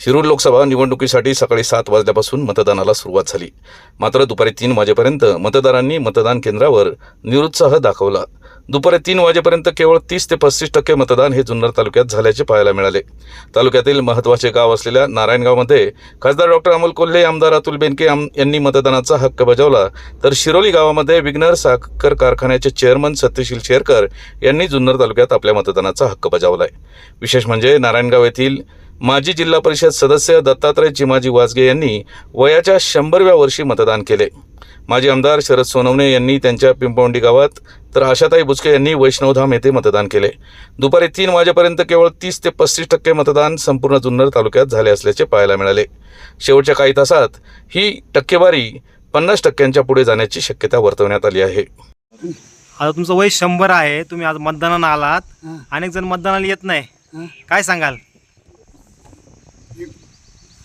शिरूर लोकसभा निवडणुकीसाठी सकाळी सात वाजल्यापासून मतदानाला सुरुवात झाली. मात्र दुपारी तीन वाजेपर्यंत मतदारांनी मतदान केंद्रावर निरुत्साह दाखवला. दुपारी तीन वाजेपर्यंत केवळ तीस ते पस्तीस टक्के मतदान हे जुन्नर तालुक्यात झाल्याचे पाहायला मिळाले. तालुक्यातील महत्त्वाचे गाव असलेल्या नारायणगावमध्ये खासदार डॉक्टर अमोल कोल्हे आमदार अतुल बेनके आम यांनी मतदानाचा हक्क बजावला. तर शिरोली गावामध्ये विघ्नर साखर कारखान्याचे चेअरमन सत्यशील शेरकर यांनी जुन्नर तालुक्यात आपल्या मतदानाचा हक्क बजावला आहे विशेष म्हणजे नारायणगाव येथील माजी जिल्हा परिषद सदस्य दत्तात्रय चिमाजी वाजगे यांनी वयाच्या शंभरव्या वर्षी मतदान केले. माजी आमदार शरद सोनवणे यांनी त्यांच्या पिंपवंडी गावात तर आशाताई बुचके यांनी वैष्णवधाम येथे मतदान केले. दुपारी तीन वाजेपर्यंत केवळ तीस ते पस्तीस टक्के मतदान संपूर्ण जुन्नर तालुक्यात झाले असल्याचे पाहायला मिळाले. शेवटच्या काही तासात ही टक्केवारी पन्नास टक्क्यांच्या पुढे जाण्याची शक्यता वर्तवण्यात आली आहे. आता तुमचं वय शंभर आहे तुम्ही आज मतदानाला आलात. अनेक जण मतदानाला येत नाही. काय सांगाल?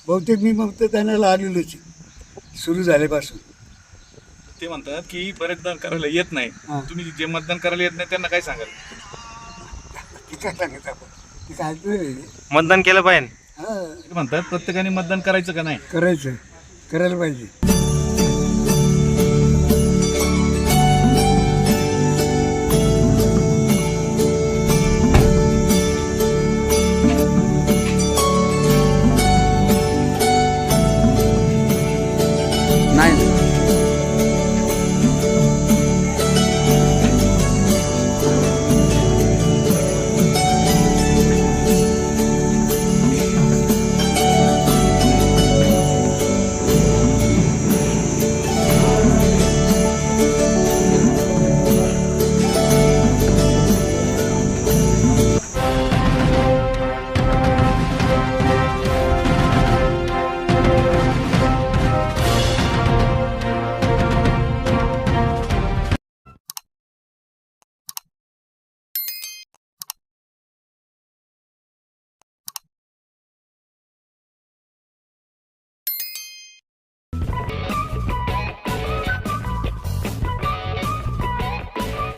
बहुतेक मी मतदानाला आलेलोच. सुरू झाल्यापासून. ते म्हणतात की बरेच मतदान करायला येत नाही. हां. तुम्ही जे मतदान करायला येत नाही त्यांना काय सांगाल? ते काय सांगायचं आपण. ते काय ते मतदान केलं पाहिजे. हां. म्हणतात प्रत्येकाने मतदान करायचं का नाही? करायचं. करायला पाहिजे.